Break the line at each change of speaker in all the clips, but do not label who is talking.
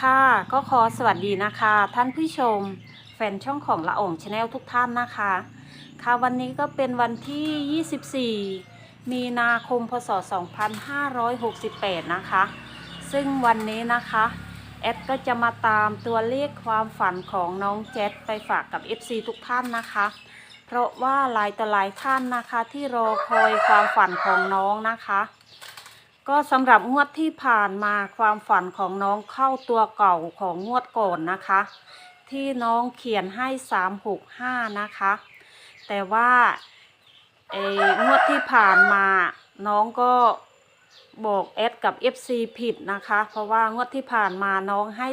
ค่ะก็ขอสวัสดีนะคะ ท่านผู้ชม แฟนช่องของละอ่องชาแนลทุกท่านนะคะ ค่ะวันนี้ก็เป็นวันที่ 24 มีนาคมพศ 2568 นะคะ ซึ่งวันนี้นะคะ แอดก็จะมาตามตัวเลขความฝันของน้องเจษไปฝากกับ FC ทุกท่านนะคะ เพราะว่าหลายต่อหลายท่านนะคะที่รอคอยความฝันของน้องนะคะ ก็สำหรับงวดที่ผ่านมาความฝันของน้องเข้าตัวเก่าของงวดก่อนนะคะ ที่น้องเขียนให้ 365 นะคะ แต่ว่าเอองวดที่ผ่านมาน้องก็บอกเอสกับ FC ผิดนะคะ เพราะว่างวดที่ผ่านมาน้องให้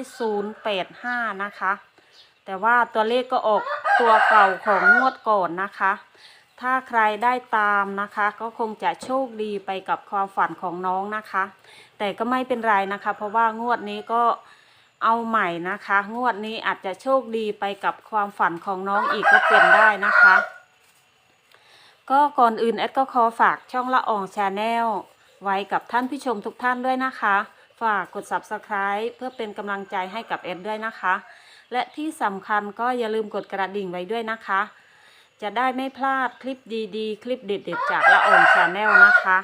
085 นะคะ แต่ว่าตัวเลขก็ออกตัวเก่าของงวดก่อนนะคะ ถ้าใครได้ตามนะคะ ก็คงจะโชคดีไปกับความฝันของน้องนะคะ แต่ก็ไม่เป็นไรนะคะ เพราะว่างวดนี้ก็เอาใหม่นะคะ งวดนี้อาจจะโชคดีไปกับความฝันของน้องอีกก็เป็นได้นะคะ ก็ก่อนอื่นแอดก็ขอฝากช่องละอองชาแนลไว้กับท่านผู้ชมทุกท่านด้วยนะคะ ฝากกด subscribe เพื่อเป็นกำลังใจให้กับแอดด้วยนะคะ และที่สำคัญก็อย่าลืมกดกระดิ่งไว้ด้วยนะคะ จะได้ไม่พลาดคลิปดีๆ คลิปเด็ดๆ จากละอองชาแนลนะคะ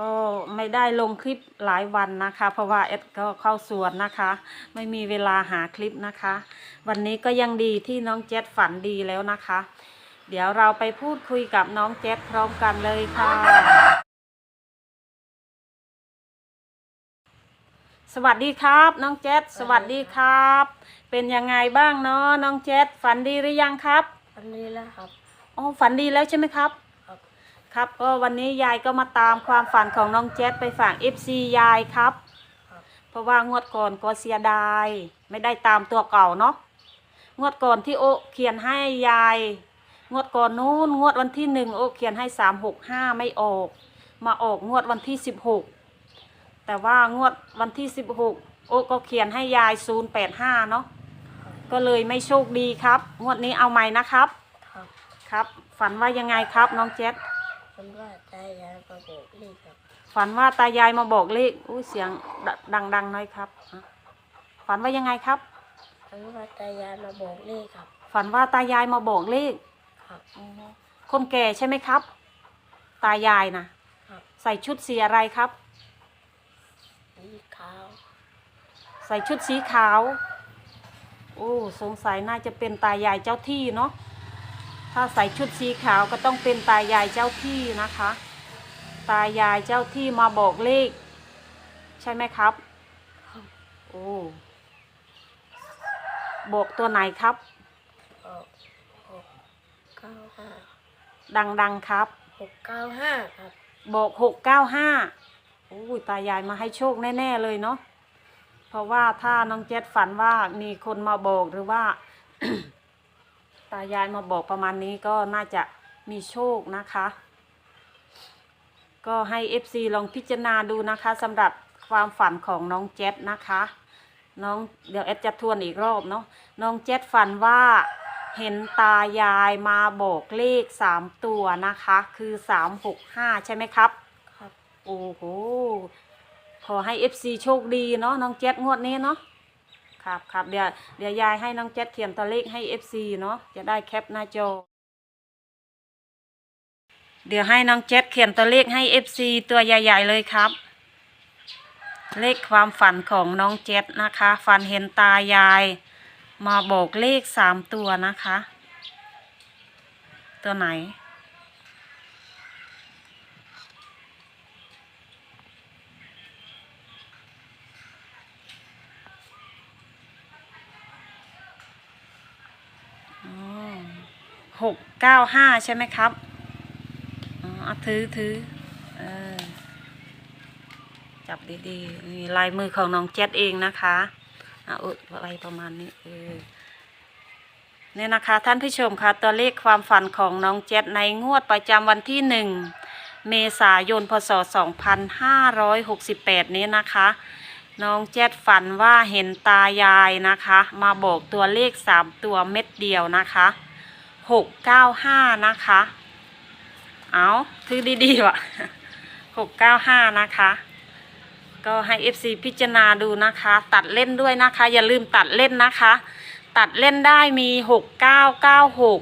ก็ไม่ได้ลงคลิปหลายวันนะคะ เพราะว่าเอ็ดก็เข้าสวนนะคะ ไม่มีเวลาหาคลิปนะคะ วันนี้ก็ยังดีที่น้องเจษฝันดีแล้วนะคะ เดี๋ยวเราไปพูดคุยกับน้องเจษพร้อมกันเลยค่ะ สวัสดีครับ น้องเจษสวัสดีครับ เป็นยังไงบ้างเนาะน้องเจษฝันดีหรือยังครับ
อันนี้แล้วครับ
อ๋อฝันดีแล้วใช่ไหมครับ
ครับ
ก็วันนี้ยายก็มาตามความฝันของน้องเจษไปฝาก FC ยายครับ
ครับ
เพราะว่างวดก่อนก็เสียดาย ไม่ได้ตามตัวเก่าเนาะงวดก่อนที่โอเขียนให้ยาย งวดก่อนนู้นงวดวันที่หนึ่งโอเขียนให้สามหกห้าไม่ออก มาออกงวดวันที่สิบหกแต่ว่างวดวันที่สิบหกโอก็เขียนให้ยายศูนย์แปดห้าเนาะก็เลยไม่โชคดีครับ งวดนี้เอาใหม่นะครับ
ครับ
ครับ ฝันว่ายังไงครับ น้องเจษ
มันว่าใจยายมาบอกเลขครับ
ฝันว่าตายายมาบอกเลขอุ้ยเสียงดดังๆหน่อยครับอะฝันว่ายังไงครับ
มันว่าใจยายมาบอกเลขครับ
ฝันว่าตายายมาบอกเลข
ครับ
คนแก่ใช่ไหมครับ ตายายนะครับใส่ชุดสีอะไรครับ
สีขาว
ใส่ชุดสีขาวโอ้สงสัยน่าจะเป็นตายายเจ้าที่เนาะ ถ้าใส่ชุดสีขาวก็ต้องเป็นตายายเจ้าที่นะคะ ตายายเจ้าที่มาบอกเลข ใช่ไหมครับ โอ้บอกตัวไหนครับ
ออกหกเก้าห้า
ดังๆครับ
หกเก้าห้าครับ
บอกหกเก้าห้าโอ้ยตายายมาให้โชคแน่ ๆ เลยเนาะเพราะว่าถ้าน้องเจษฝันว่ามีคนมาบอกหรือว่า ตายายมาบอกประมาณนี้ก็น่าจะมีโชคนะคะ ก็ให้ FC ลองพิจารณาดูนะคะสำหรับความฝันของน้องเจษนะคะ น้องเดี๋ยวแอดจะทวนอีกรอบเนาะน้องเจษฝันว่าเห็นตายายมาบอกเลขสามตัวนะคะ คือสามหกห้าใช่ไหมครับ
ครับ
โอ้โห ขอให้ FC โชคดีเนาะน้องเจษงวดนี้เนาะ ครับครับเดี๋ยวเดี๋ยวยายให้น้องเจษเขียนตัวเลขให้ FC เนาะจะได้แคปหน้าจอ เดี๋ยวให้น้องเจษเขียนตัวเลขให้ FC ตัวใหญ่ ๆ เลยครับ เลขความฝันของน้องเจษนะคะ ฝันเห็นตายาย มาบอกเลขสามตัวนะคะ ตัวไหน หกเก้าห้าใช่ไหมครับอ๋อถือถือเออจับดีๆนี่ลายมือของน้องเจ็ดเองนะคะอะอุดไวประมาณนี้เออเนี่ยนะคะท่านผู้ชมคะตัวเลขความฝันของน้องเจ็ดในงวดประจำวันที่หนึ่งเมษายนพศ 2568 นี้นะคะ น้องเจ็ดฝันว่าเห็นตายายนะคะ มาบอกตัวเลขสามตัวเม็ดเดียวนะคะ หกเก้าห้านะคะ เอาถือดีๆวะหกเก้าห้านะคะ ก็ให้ FC พิจารณาดูนะคะ ตัดเล่นด้วยนะคะ อย่าลืมตัดเล่นนะคะ ตัดเล่นได้มี6 9 9 6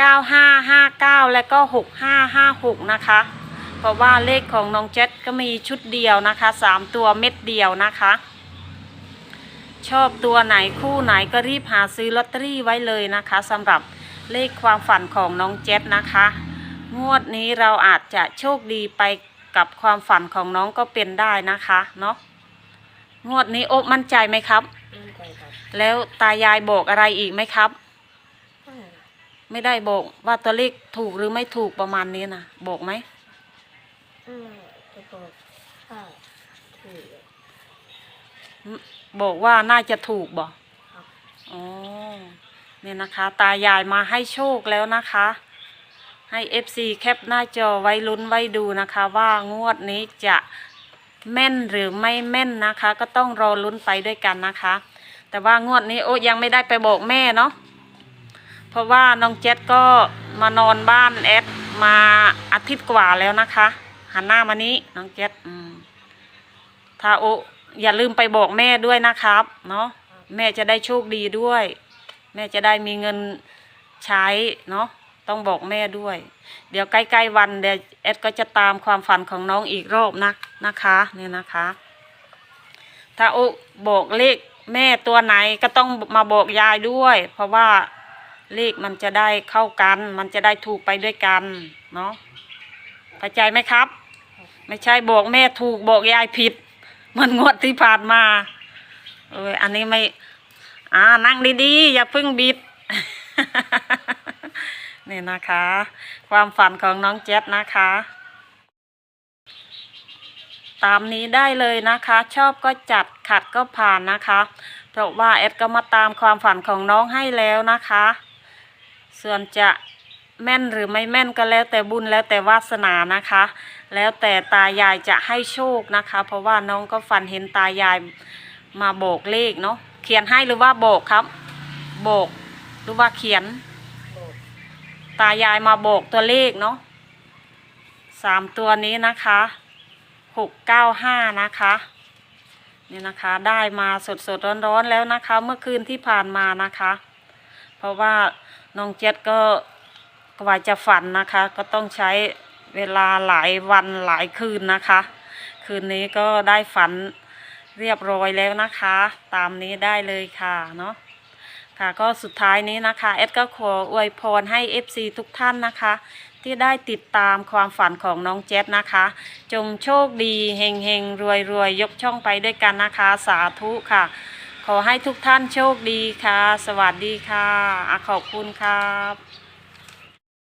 9 5 5 9และก็6 5 5 6นะคะ เพราะว่าเลขของน้องเจ็ดก็มีชุดเดียวนะคะ3ตัวเม็ดเดียวนะคะชอบตัวไหนคู่ไหนก็รีบหาซื้อลอตเตอรี่ไว้เลยนะคะสำหรับ เลขความฝันของน้องเจ็ดนะคะ งวดนี้เราอาจจะโชคดีไปกับความฝันของน้องก็เป็นได้นะคะเนาะงวดนี้โอ๊บมั่นใจไหมครับ
มั่นใจครับ
แล้วตายายบอกอะไรอีกไหมครับ
ไม่
ไม่ได้บอกว่าตัวเลขถูกหรือไม่ถูกประมาณนี้นะบอกไหม
อืมจะบอกถ้าถือ
บอกว่าน่าจะถูกบอก
ครับ
อ๋อ เนี่ยนะคะ ตายายมาให้โชคแล้วนะคะ ให้ FC แคปหน้าจอไว้ลุ้นไว้ดูนะคะ ว่างวดนี้จะแม่นหรือไม่แม่นนะคะ ก็ต้องรอลุ้นไปด้วยกันนะคะ แต่ว่างวดนี้โอ้ยังไม่ได้ไปบอกแม่เนาะเพราะว่าน้องเจ็ดก็มานอนบ้านแอดมาอาทิตย์กว่าแล้วนะคะ หันหน้ามานี้น้องเจ็ดอืมถ้าโออย่าลืมไปบอกแม่ด้วยนะครับ เนาะแม่จะได้โชคดีด้วย แม่จะได้มีเงินใช้เนาะต้องบอกแม่ด้วย เดี๋ยวใกล้ๆวันเดี๋ยวแอดก็จะตามความฝันของน้องอีกรอบนะนะคะเนี่ยนะคะ ถ้าโอบอกเลขแม่ตัวไหนก็ต้องมาบอกยายด้วย เพราะว่าเลขมันจะได้เข้ากัน มันจะได้ถูกไปด้วยกันเนาะเข้าใจไหมครับ ไม่ใช่บอกแม่ถูกบอกยายผิด มันงวดที่ผ่านมาเอออันนี้ไม่ อ่านั่งดีๆ อย่าเพึ่งบิด นี่นะคะ ความฝันของน้องเจ็ดนะคะ ตามนี้ได้เลยนะคะ ชอบก็จัดขัดก็ผ่านนะคะ เพราะว่าแอดก็มาตามความฝันของน้องให้แล้วนะคะ ส่วนจะแม่นหรือไม่แม่นก็แล้วแต่บุญแล้วแต่วาสนานะคะ แล้วแต่ตายายจะให้โชคนะคะ เพราะว่าน้องก็ฝันเห็นตายายมาโบกเลขเนาะ เขียนให้หรือว่าโบกครับ โบกหรือว่าเขียน ตายายมาโบกตัวเลขเนาะสามตัวนี้นะคะหกเก้าห้านะคะนี่นะคะได้มาสดสดร้อนร้อนๆแล้วนะคะ เมื่อคืนที่ผ่านมานะคะ เพราะว่าน้องเจ็ดก็กว่าจะฝันนะคะ ก็ต้องใช้เวลาหลายวันหลายคืนนะคะ คืนนี้ก็ได้ฝัน เรียบร้อยแล้วนะคะ ตามนี้ได้เลยค่ะเนาะค่ะก็สุดท้ายนี้นะคะเอดก็ขออวยพรให้ FC ทุกท่านนะคะ ที่ได้ติดตามความฝันของน้องเจษนะคะ จงโชคดีเฮงเฮงรวยรวยยกช่องไปด้วยกันนะคะ สาธุค่ะ ขอให้ทุกท่านโชคดีค่ะ สวัสดีค่ะอะขอบคุณครับ